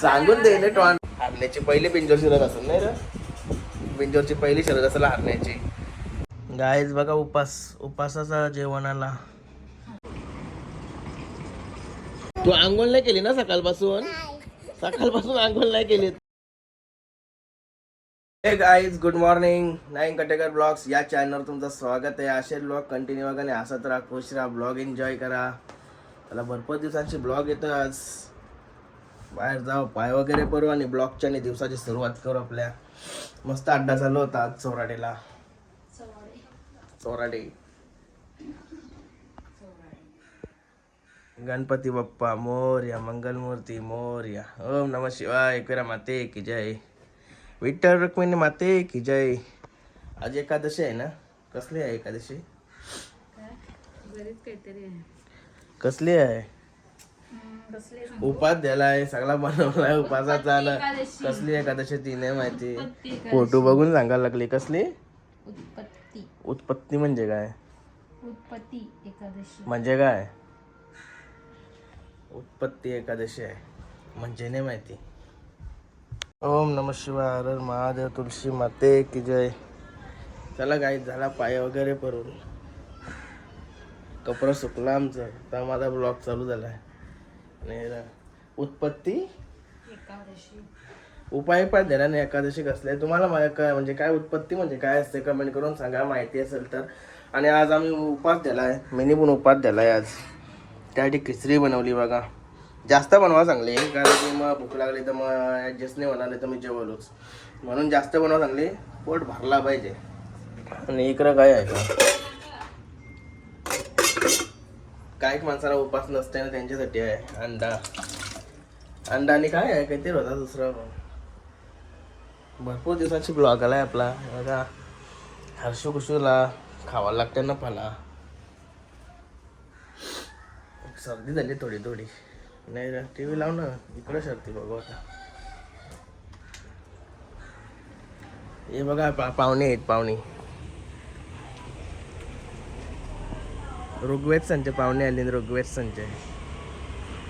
सांगून दे ना टॉन. हारण्याची पहिली पिंजोर शिरत असेल नाही रे? पिंजोरची पहिली शिरत असेल हारण्याची. गायच बघा उपास उपासाचा जेवणाला तू आंघोळ नाही केली ना सकाळपासून? सकाळपासून आंघोळ नाही केली. Hey guys good morning nine Katekar blogs या चॅनलवर तुमचं स्वागत आहे. असे ब्लॉग कंटिन्यू बघा आणि हसत राहा खुश राहा ब्लॉग एन्जॉय करा. मला भरपूर दिवसांची ब्लॉग येतं आज बाहेर जाऊ पाय वगैरे करू आणि ब्लॉगच्या आणि दिवसाची सुरुवात करू आपल्या. मस्त अड्डा चालू होता आज चौराडेला. चौराडे. गणपती बाप्पा मोर्या मंगलमूर्ती मोर्या. ओम नम शिवाय एकविरा माते की जय. विठ्ठल रुक्मिणी माते की जय. आज एकादशी आहे ना? कसली आहे एकादशी? काहीतरी आहे. कसली आहे? उपास दिलाय सगळा बनवलाय उपासाचा आला. कसली एकादशी ती नाही माहिती. फोटो बघून सांगायला लागली कसली? उत्पत्ती. उत्पत्ती म्हणजे काय? उत्पत्ती एकादशी. म्हणजे काय? उत्पत्ती एकादशी आहे. म्हणजे नाही माहिती. ओम नम शिवाय महादेव तुलसी माते की जय. चला गाई झाला पाय वगैरे भरून कपडा सुकला आमचं. आता माझा ब्लॉग चालू झाला. आणि उत्पत्ती? उपाय पण दिला नाही एकादशी कसले तुम्हाला मा- काय म्हणजे काय उत्पत्ती म्हणजे काय असते? कमेंट करून सांगा माहिती असेल तर. आणि आज आम्ही उपास दिला आहे मीनी पण उपास दिला आहे आज त्यासाठी खिचडी बनवली बघा. जास्त बनवा चांगली कारण की मग भूक लागली तर मग ॲडजस्ट नाही होणार नाही तर मी जेवलोच. म्हणून जास्त बनवा चांगली पोट भरला पाहिजे. आणि इकडं काय आहे का? काही माणसाला उपास नसते ना त्यांच्यासाठी आहे. अंडा. अंडा आणि काय आहे? काहीतरी होता दुसरं. भरपूर दिवसाची ब्लॉग आला आहे आपला. बघा. हर्षू कुशूला खावा लागते ना पाला. सर्दी झाली थोडी थोडी. नाही टी व्ही लाव ना. इकडे सर्दी बघू आता. हे बघा पा पाहुणे आहेत पाहुणे. ऋग्वेद संच पाहुणे आले ऋग्वेद संच.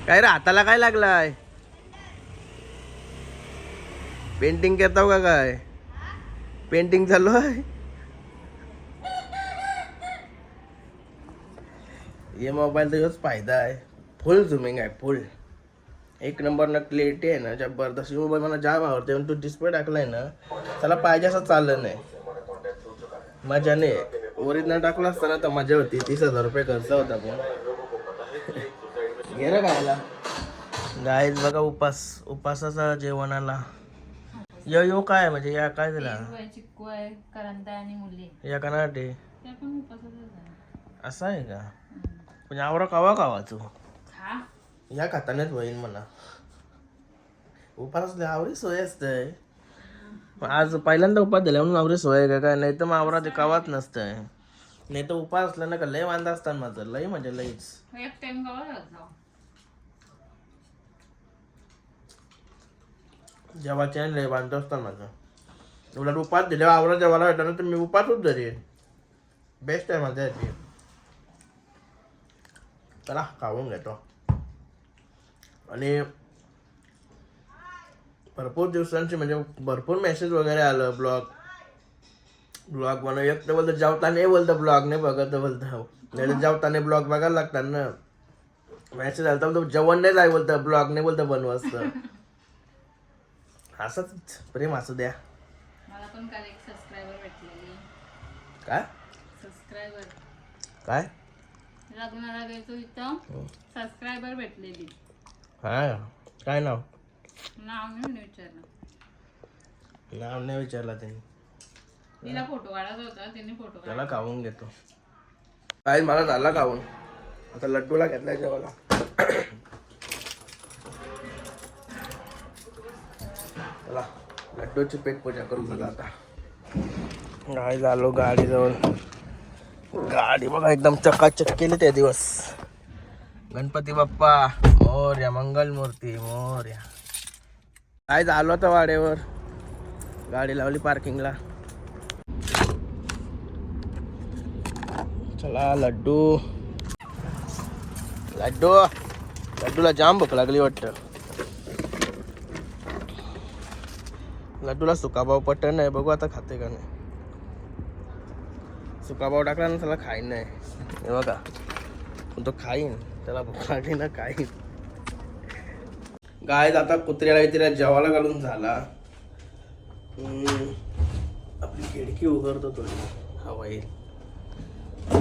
काय रे हाताला काय लागलाय? पेंटिंग करताव का काय? पेंटिंग चालू आहे? हे मोबाईल तर फायदा आहे. फुल झुमिंग आहे फुल एक नंबर ना क्लिअरिटी आहे ना जबरदस्त. मोबाईल मला जाम आवडते पण तू डिस्प्ले टाकलाय ना त्याला पाहिजे असं चाललं नाही. मजा नाही ओरिजिनल टाकला असताना तर मजा होती. तीस हजार रुपये खर्च होता पण. घे रे खायला. गायच बघा उपास उपासाचा जेवणाला यो यो काय? म्हणजे या काय दिला पेरू आहे चिक्कू आहे करंदा आणि मुली. या कनाटे पण असं आहे का? म्हणजे आवरा कावा कावा तू. खा. या खातानेच होईन म्हणा. उपास आवरी सोय असते. आज पहिल्यांदा उपास दिला म्हणून आवरी सोय का काय? नाही तर मग आवरा ते कावाच नसतंय. नाही तर उपास असला ना का लय वांदा असतात माझं लय म्हणजे लईच. एक टाइम गावा जाऊ. लय बांधतो असतात माझं. उलट उपास दिल्यावर आवरा जेवायला भेटला ना तर मी उपासच धरेन बेस्ट आहे माझ्या याची. चला खाऊन घेतो. आणि भरपूर दिवसांची म्हणजे भरपूर मेसेज वगैरे आलं ब्लॉग ब्लॉग बनव. एक तर बोलतं जेवताना बोलतं ब्लॉग नाही बघत बोलतं. नाही तर जेवताना ब्लॉग बघायला लागतात ना. मेसेज आला तर बोलतो जेवण नाही जाय बोलतं ब्लॉग नाही बोलतं बनव असतं असंच प्रेम असू द्या. मला पण काल एक सबस्क्रायबर भेटलेली. काय? सबस्क्रायबर काय? लग्नाला गेलो इथं. सबस्क्रायबर भेटलेली. हा. काय नाव? नाव नाही विचारलं. नाव नाही विचारला त्यांनी. तिला फोटो काढायचा होता तिने फोटो काढला त्याला खाऊन घेतो. काय मला झाला खाऊन आता लड्डूला घेतलाय जेवायला. चला लड्डूची पेट पूजा करू मला आता. गाडी झालो गाडीजवळ. गाडी बघा एकदम चकाचक केली त्या दिवस. गणपती बाप्पा मोर्या मंगल मूर्ती मोर्या. काय झालो होतं वाड्यावर. गाडी लावली पार्किंगला चला लड्डू. लड्डू. लड्डूला जाम भूक लागली वाटतं. लड्डूला सुकाभाव पटन नाही. बघू आता खाते का नाही. सुकाभाव टाकला ना त्याला खाईन नाही. हे बघा. पण तो खाईन. त्याला भूक लागली ना खाईन. गाय आता कुत्र्याला तिला जेवायला घालून झाला. आपली खिडकी उघडतो थोडी हवा येईल.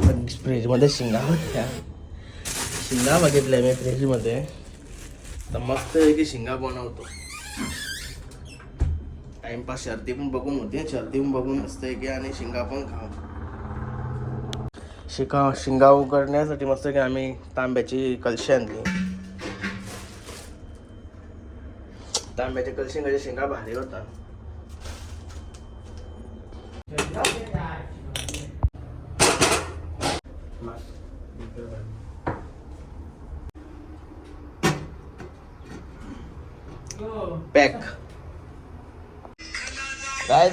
फ्रीजमध्ये शिंगा होत्या शिंगा बघितल्या मी फ्रीजमध्ये. तर मस्त की शिंगा बनवतो. टाइमपास शर्दी पण बघून होती. शर्दी पण बघून मस्त की आणि शिंगा पण खाऊ. शिका शिंगा उघडण्यासाठी मस्त की आम्ही तांब्याची कलशी आणली. तांब्याच्या कलशी शिंगा भारी होता.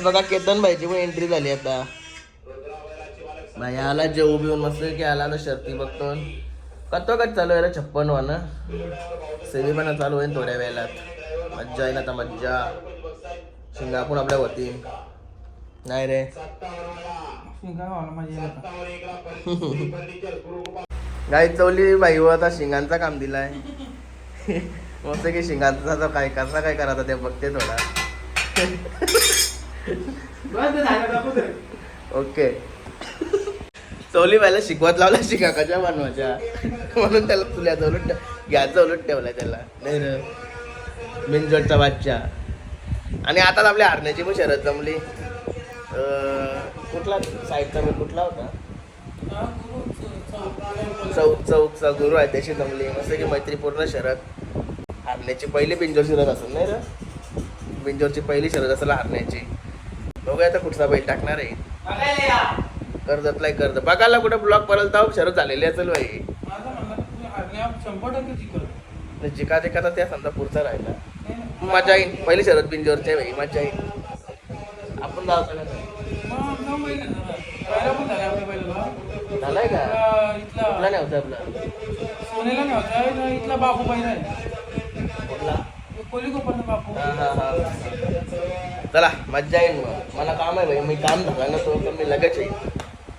काय बघा केतन भाईची पण एंट्री झाली आता. भाई आला जेऊ बिऊन मस्त की आला आता शर्ती बघतो कतो का चालू आहे छप्पन वा ना सेमी पण चालू होईल थोड्या वेळात. मज्जा येईल आता मज्जा. शिंगापूर आपल्या होती नाही रे. गाई चवली बाई हो आता शिंगांचा काम दिलाय. मस्त की शिंगांचा काय कसा काय करायचा ते बघते थोडा. ओके. चवली बायला शिकवत लावला शिका कशा बनवायच्या. म्हणून त्याला तुला उलट ठेव- घ्यायचं उलट ठेवलाय त्याला. नाही रे. बिनजोडचा बादशा आणि आताच आपल्या हरण्याची पण शरद जमली. कुठला साईडचा मी कुठला होता? चौक चौकचा गुरु आहे त्याची जमली. मस्त की मैत्रीपूर्ण शरद हारण्याची पहिली बिंजोर शरद असेल नाही र? बिंजोरची पहिली शरद असेल हारण्याची बघूया आता कुठचा बैल टाकणार आहे. कर्जतला कर्ज. बघायला कुठे ब्लॉक परलता शरद झालेली असेल बाई. शंभर टक्के जिंकल आणि जिका जिका तर त्या समजा पुढचा राहिला. मजा येईल पहिली शरद बिंजोरची बाई मजा येईल आपण जाऊ झालाय का? इथला नाही होता आपला? सोनेला नाही होता इथला बापू कुठला? कोली हा, हा, हा. चला मज्जा येईल मग. मला काम आहे भाई मी काम झालं ना तो तर मी लगेच येईल.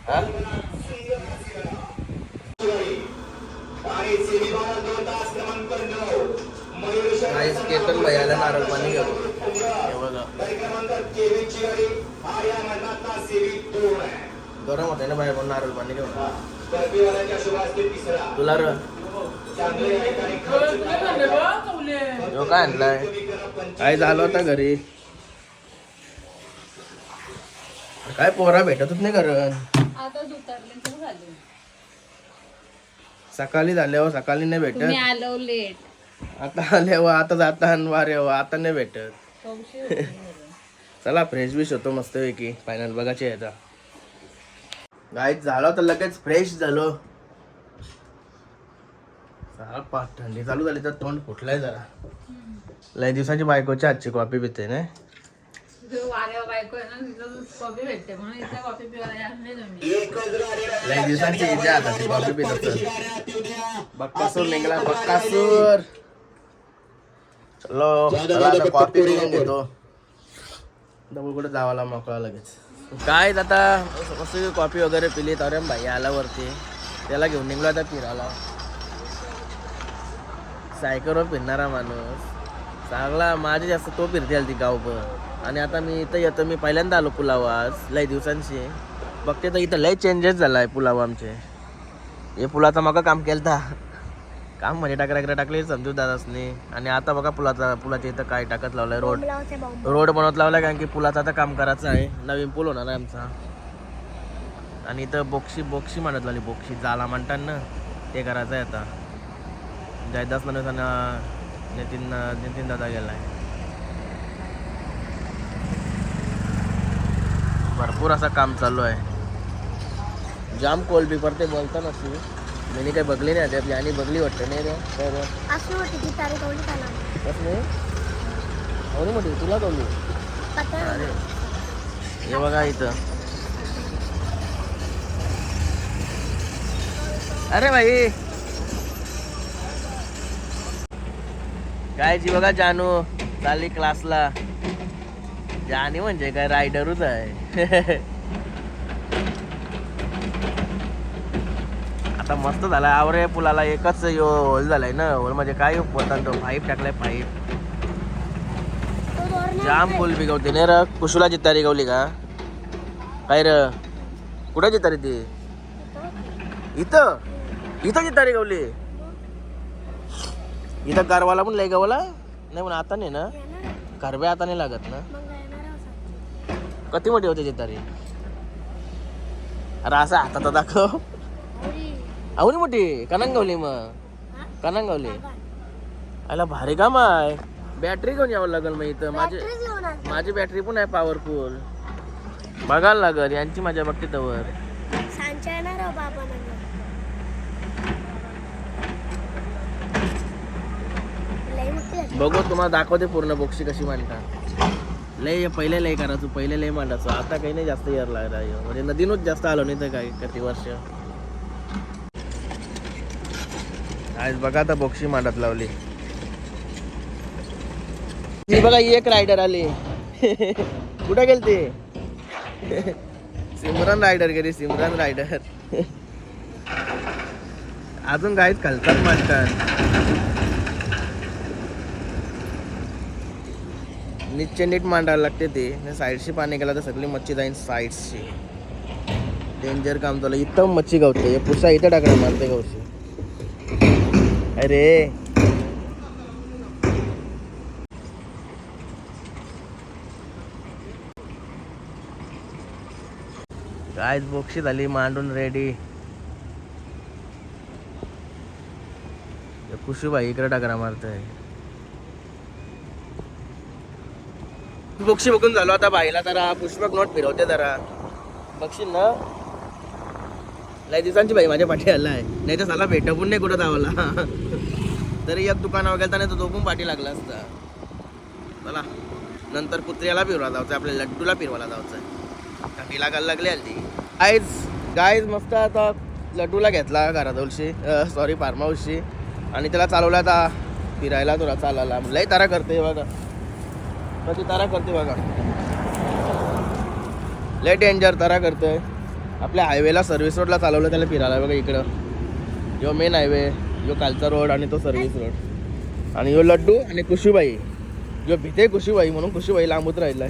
हा? गाईस केतन भैयाला नारळ पाणी घेऊ हे बघा गरम होते ना बाहेर नारळ पाणी घेऊन. तुला र. काय आणलाय? काय झालं होता घरी. काय पोरा भेटतच नाही घरून आताच उतरले तर झाले. सकाळी झाल्यावर सकाळी नाही तुम्ही भेटत आलो लेट आता आल्यावर आता जाता वारे आता नाही भेटत. चला फ्रेश बिश होतो मस्त पैकी फायनल बघायचे आता. गाईत झालो तर लगेच फ्रेश झालो. पा थंडी चालू झाली तर तोंड फुटलाय जरा. लय दिवसाची बायकोची आजची कॉफी पिते ना बायको आहे ना तिथं कॉफी भेटते म्हणून इथं कॉफी पिवायला आणले लय दिवसांची इच्छा आता ती कॉफी पित असत बक्कासूर निघाला बक्कासूर. चलो चला आता कॉफी पिऊन घेतो. डबल कुठे जावाला मोकळा लगेच. काय आता मस्त कॉफी वगैरे पिली तर भाई आला वरती. त्याला घेऊन निघलो आता फिरायला. सायकलवर फिरणारा माणूस. चांगला माझी जास्त तो फिरते आली ती गावभर. आणि आता मी इथं येतो मी पहिल्यांदा आलो पुलाव आज लय दिवसांची बघते तर इथं लय चेंजेस झाला आहे पुलाव आमचे. हे पुलाचं मग काम केलं था काम म्हणजे टाकरा टाकले टाकले समजू दादासने. आणि आता बघा पुलाचा पुलाच्या इथं काय टाकत लावलाय रोड. रोड बनवत लावलाय कारण की पुलाचं आता काम करायचं आहे. नवीन पूल होणार आहे आमचा. आणि इथं बोक्षी बोक्षी म्हणत लागली बोक्षी जाला म्हणतात ना ते करायचं आहे आता. जयदास म्हणत नितीन नितीन दादा गेलाय. भरपूर असं काम चालू आहे. जाम कोल्ड पेपर ते बोलता नसली मी काही बघली नाही त्यातली. आणि बघली वाटतं नाही रे. काय मोठी तुला पत्ता अरे. हे बघा इथं. अरे भाई. काय जी बघा जानू. चालली क्लासला जानी म्हणजे काय रायडरच आहे. आता मस्त झालाय आवरे पुलाला एकच यो होल झालाय ना. होल म्हणजे काय? तो पाईप टाकलाय पाईप जाम पूल बिगवते नाही र. कुशुला जितारी गवली का? काय र? कुठं जितारी ती? इथं? इथं जितारी गवली इथं गारवाला पण लय गवला. नाही पण आता नाही ना. करबे आता नाही लागत ना. किती मोठी होते जितारी अरे असं हातात दाखव. आवनी मोठी? कनांग गवली मग? कनांग गवली बाबा. आला भारी काम आहे. बॅटरी घेऊन यावं लागेल मग इथं. माझी. माझी बॅटरी पण आहे पॉवरफुल बघायला लागल यांची माझ्या बघते तवर. बघू तुम्हाला दाखवते पूर्ण बोक्षी कशी मांडता लय पहिले लय करायचो पहिले लय मांडायचो. आता काही नाही जास्त यार लागला. म्हणजे नदीनच जास्त आलो नाही तर काय किती वर्ष. आज बघा आता बोक्षी मांडत लावली. ही बघा एक रायडर आली. कुठे गेलती? सिमरन रायडर गेली सिमरन रायडर अजून काहीच खालतात मांडतात नीटचे नीट मांडायला लागते ते. साईडशी पाणी गेला तर सगळी मच्छी जाईन साईडशी. डेंजर काम चालू इथं मच्छी गावते. पुसा इथं टाकणार मारते गावशी अरे. काय बोक्षी झाली मांडून रेडी कुशूबाई इकडे टाकरा मारते बक्षी बघून झालो आता बाईला जरा. पुष्पक नोट फिरवते जरा. बक्षी ना? लय दिवसांची बाई माझ्या पाठी आला आहे नाही तर साला भेट पण नाही कुठं धावला तरी एक दुकानावर गेलता नाही तर तो पण पाठी लागला असता. चला. नंतर कुत्र्याला फिरवा जायचं आपल्या लड्डूला फिरवायला जायचं आहे लागायला लागली आली गायज गायज मस्त आता लड्डूला घेतला घराजवळशी सॉरी फार्म हाऊसशी आणि त्याला चालवला आता. फिरायला तुला चालायला. लय तारा करते बघा. कधी तारा करते बघा. लय डेंजर तारा करतोय आपल्या हायवेला सर्व्हिस रोडला चालवलं त्याला फिरायला बघा इकडं. यो मेन हायवे यो कालचा रोड आणि तो सर्व्हिस रोड आणि यो लड्डू आणि कुशीबाई. यो भीते कुशीबाई म्हणून कुशूबाई लांबूत राहिलाय.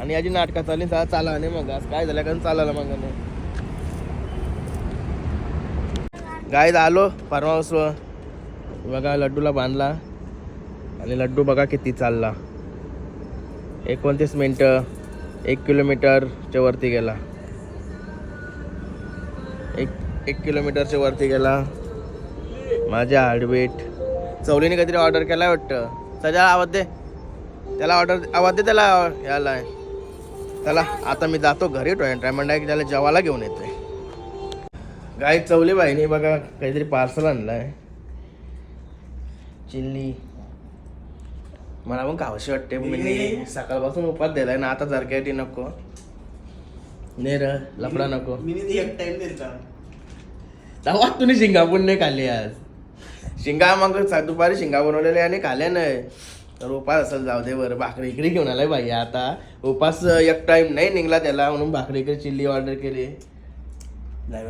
आणि याची नाटकं चालली चा चाला नाही मग. आज काय झालं? कारण चालायला मग नाही. गायद आलो फार्म हाऊसवर बघा लड्डूला बांधला. आणि लड्डू बघा किती चालला. एकोणतीस मिनटं एक किलोमीटरच्या वरती गेला. एक एक किलोमीटरच्या वरती गेला. माझ्या हार्टबीट. चवलीने काहीतरी ऑर्डर केलाय वाटतं. सजा आवाज दे. त्याला ऑर्डर आवाज दे त्याला याला त्याला आता मी जातो घरी. टॉय ट्रायमंड आहे की त्याला जेवायला घेऊन येतोय. गाय चवली बाईने बघा काहीतरी पार्सल आणलं आहे चिल्ली. मला पण खावशी वाटते. मी सकाळपासून उपास दिलाय ना आता जर काय नको. नाही र लपडा नको. एक टाइम दिलता. तेव्हा तुम्ही शिंगा पण नाही खाल्ली आज. शिंगा मग दुपारी शिंगा बनवलेले आणि खाल्ल्या नाही. तर उपास असेल जाऊ दे बरं भाकरी इकडे घेऊन आलाय बाई आता. उपास एक टाइम नाही निघला त्याला म्हणून भाकरी इकडे चिल्ली ऑर्डर केली.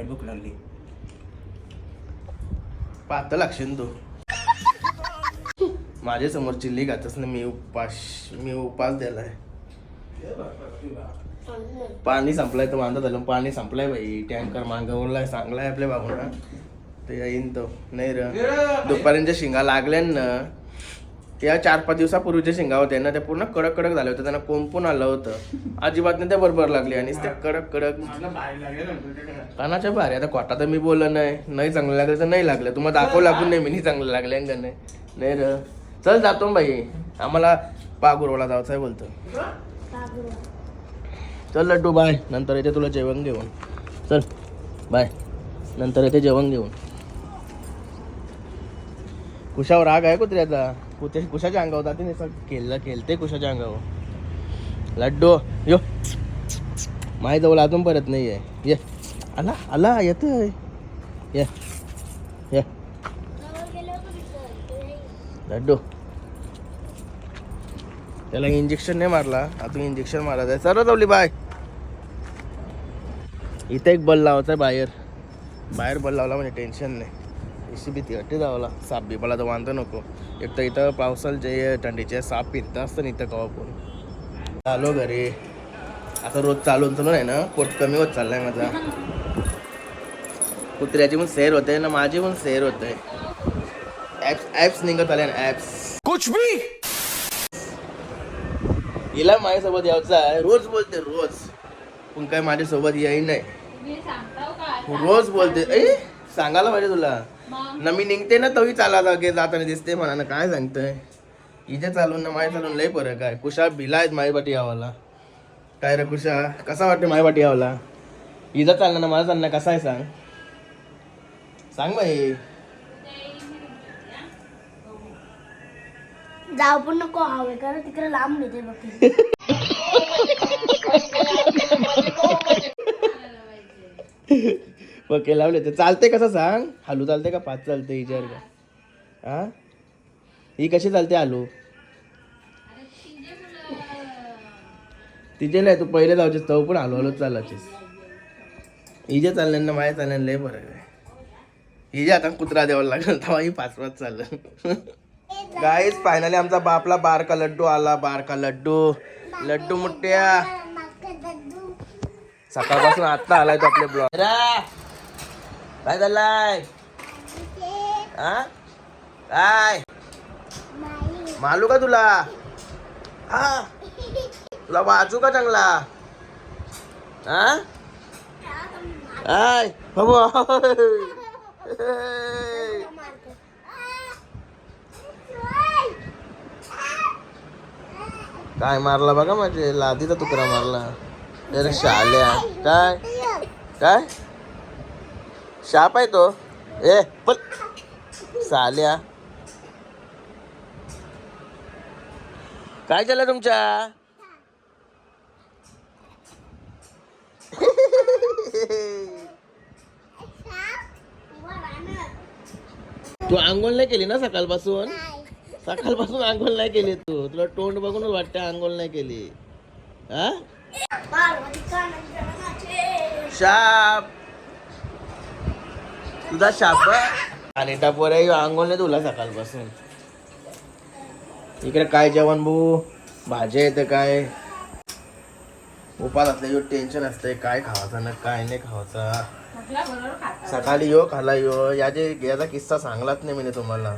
भूक लागली. पाहत लागशील तू. माझ्यासमोर चिल्ली खातच ना मी उपास मी उपास आहे पाणी संपलाय तर वांदा झालं पाणी संपलाय बाई. टँकर मागवलाय चांगलाय आपल्या बाबूला ते येईन तो. नाही र. दुपारींच्या शिंगा लागल्या ना त्या चार पाच दिवसापूर्वीच्या शिंगा होत्या ना त्या पूर्ण कडक कडक झाल्या होत्या. त्यांना कोंपून आलं होतं? अजिबात नाही त्या बरोबर लागली. आणि त्या कडक कडक कानाच्या भारी आता कोटा तर मी बोललं नाही. नाही चांगलं लागलं तर नाही लागलं. तुम्हाला दाखवं लागून नाही मी नाही चांगलं लागलं. का नाही? नाही र. चल जातो बाई. आम्हाला पागुरवाला जायचं आहे बोलतो चल लड्डू बाय. नंतर येते तुला जेवण घेऊन. चल बाय. नंतर येते जेवण घेऊन. कुशावर राग आहे कुत्र्याचा. कुत्रे कुशाच्या अंगावर जाते नाही खेळलं खेळते कुशाच्या अंगावर. लड्डू यो. माझ्याजवळ अजून परत नाही आहे ये. आला आला येतोय. ये ये गावावर गेल्यावर बघितलं. ते नाही. लड्डू त्याला इंजेक्शन नाही मारला. आता इंजेक्शन मारायचं आहे. सर्व जावली बाय इथं एक बल लावायचा आहे बाहेर. बाहेर बल लावला म्हणजे टेन्शन नाही. इशी भीती वाटते जावला साप बी मला तर वांधो नको. एक तर इथं पावसाला जे थंडीचे साप फिरतं असतं ना इथं कवा पण आलो घरी. आता रोज चालून चालून आहे ना? पोट कमी होत चाललाय माझा. कुत्र्याची पण सेर होते ना माझी पण सेर होते. ऍप्स ऍप्स निघत आले ना ऍप्स कुछ भी! हिला माझ्यासोबत यायचं आहे. रोज बोलते रोज. पण काय माझ्यासोबत येई नाही. मी सांगताव का रोज बोलते. ए सांगायला पाहिजे तुला. ना मी निघते ना तोही चाला जागे जाताना दिसते म्हणा ना काय सांगतोय? इथे चालून ना माझ्या चालून लय फरक आहे. कुशा भिला आहेत माझ्यापाठी यावाला. काय रे कुशा? कसा वाटते माझ्यापाठी यावाला? इथं चालणार ना मला चालणार कसा आहे सांग? सांग बाई. जाऊ पण नको हवे कारण तिकडे लांब नेते बघ ओके लावले तर चालते कसं सांग? हलू चालते का पाच चालते हिच्यावर का हा? ही कशी चालते हालू? तिचे नाही तू पहिले जाऊचीस तो पण हलू हलूच चालायचीस हिजे चालल्यानं ना माझ्या चालल्यानं लय बरं आहे. हिजे आता कुत्रा द्यावा लागेल तेव्हा ही पाच पाच चाललं. गाईच फायनली आमचा बापला बारका लड्डू आला. बारका लड्डू. लड्डू मुठ्या सकाळपासून आत्ता आलाय तो आपले ब्लॉग काय हा काय? मालू का तुला? हा तुला वाचू का चांगला? हा काय बाबू काय मारला बघा माझे लादीचा तुकडा मारला. अरे शाल्या. काय? काय? शाप आहे तो. ए पल साल्या काय झालं तुमच्या? तू आंघोळ नाही केली ना सकाळपासून? सकाळपासून आंघोळ नाही केली तू? तुला तोंड बघूनच वाटते आंघोळ नाही केली. हा? शाप. तुझा शाप आणि टापोर आंघोळ नाही तुला सकाळपासून. इकडे काय जेवण भाऊ भाज्या येते काय? उपास असले टेन्शन असते काय खावायचा ना काय नाही खावायचा सकाळी यो खाला यो. याचे याचा किस्सा सांगलाच नाही मी तुम्हाला.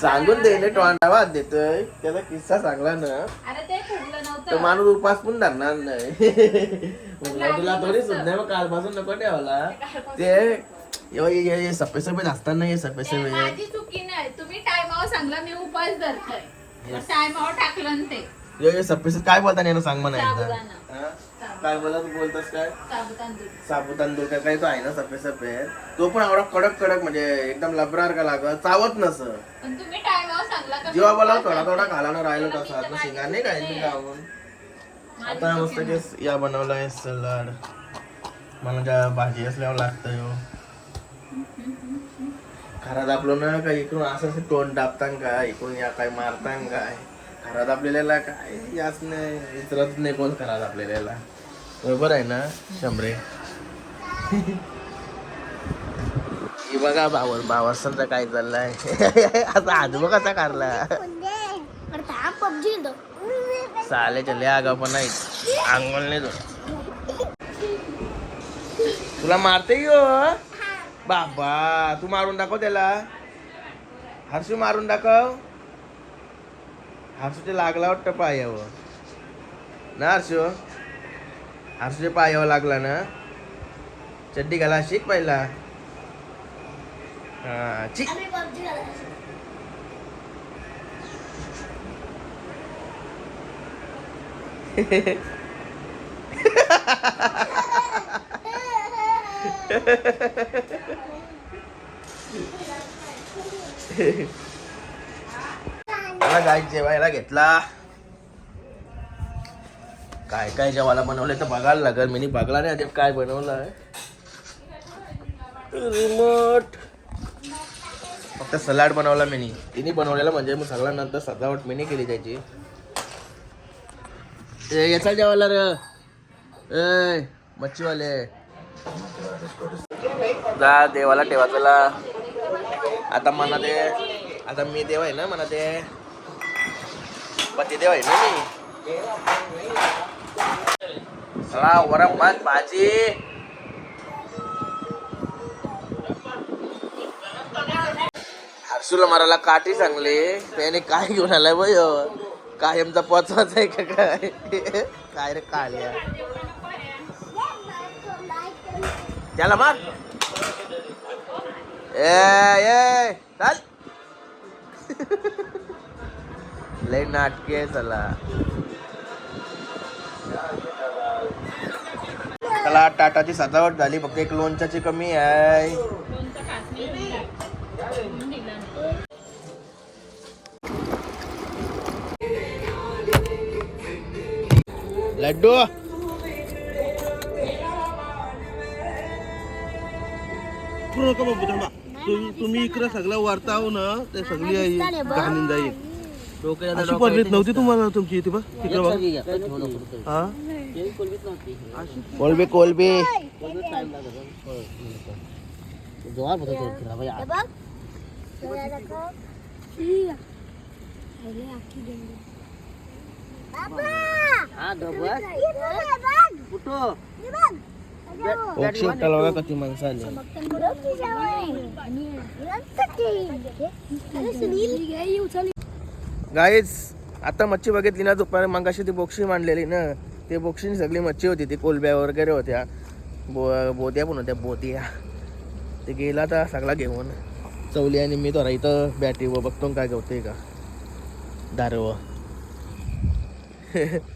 सांगून दे टोंडावाद देतोय. त्याचा किस्सा सांगला ना. अरे ते फुगलं नव्हतं. माणूस उपास पण धरणार नाही. म्हणलं तुला थोडी सुद्धा मग कालपासून नको ठेवला ते यो- ये- ये- ये सफेद सफेद असतात ना हे सफेद ते सफेद माझी चुकी नाही. तुम्ही टायमावर सांगला मी उपास धरतोय. टायमावर टाकलं ना ते. यो- ये सफेद सफेद काय बोलता ना सांग म्हणा एकदा. साबुदाणा. हा? काय बोला तू बोलतोस काय? साबू तांदूळ. काय काय तो आहे ना सफेद सफेद. तो पण एवढा कडक कडक म्हणजे एकदम लबरार का लागत? चावत नस. जेव्हा उपास थोडा थोडा धरतोय. खाला ना राहिलो तसा आता शिंगार नाही काय माझी मी गावून माझी आता मस्त केस या बनवलाय सलाड. मला ज्या भाजी असल्यावर लागतं यो. खरात आपलं ना काय इकडून असं असं तोंड दाबतान काय इकडून या काय मारतान काय? खरात आपल्याला काय? याच नाही. विचारत नाही कोण खरात आपल्याला. बरोबर आहे ना शंभरे? हे बघा बावर बावरसांचा काय चाललाय. असा आजोबा कसा काढला? चाले चले आगा पण नाही अंगोल नाही तुला मारते यो हो? बाबा तू मारून दाखव त्याला. हर्षू मारून दाखव. हर्षूचे लागला वाटतं पायावर. ना हर्षू? हर्षूच्या पायावर लागला ना? चड्डी घाला शिक पहिला. हा चिक मला गाय जेवायला घेतला. काय काय जेवायला बनवलंय तर बघायला लागेल. मी बघला नाही आधी काय बनवलं रिमोट. फक्त सलाड बनवला मी तिने बनवलेला म्हणजे मग सगळ्यांनंतर सजावट मी केली त्याची ए याचा जेवायला रे. ए मच्छीवाले. जा देवाला ठेवा चला आता मना ते आता मी देव आहे ना मना ते पती देव आहे ना मी. चला वरम भात भाजी हर्षूला मारायला काठी चांगली त्याने काय घेऊन आलाय बय कायमचा पचवाच आहे का काय? काय रे काळ्या त्याला मार. ए ए चाल. लय नाटकी आहे चला. चला टाटाची सजावट झाली. फक्त एक लोणच्याची कमी आहे. लड्डू. तुम्ही इकडे सगळं वार्ताव ना ते सगळी घालून जाईल अशी पडलीत नव्हती तुम्हाला तुमची इथे बघ तिकडे बघ हा कोलबे कोलबे ओक्षी बघा किती माणसं आली गाईज आता मच्छी बघितली ना दुपारी मंगाशी ती बोक्षी मांडलेली ना ते बोक्षी सगळी मच्छी होती ती कोलब्या वगैरे होत्या. बो बोत्या पण होत्या बोत्या ते गेला तर सगळा घेऊन. चवली आणि मी तर इथं बॅटी व बघतो काय गवते का. दारव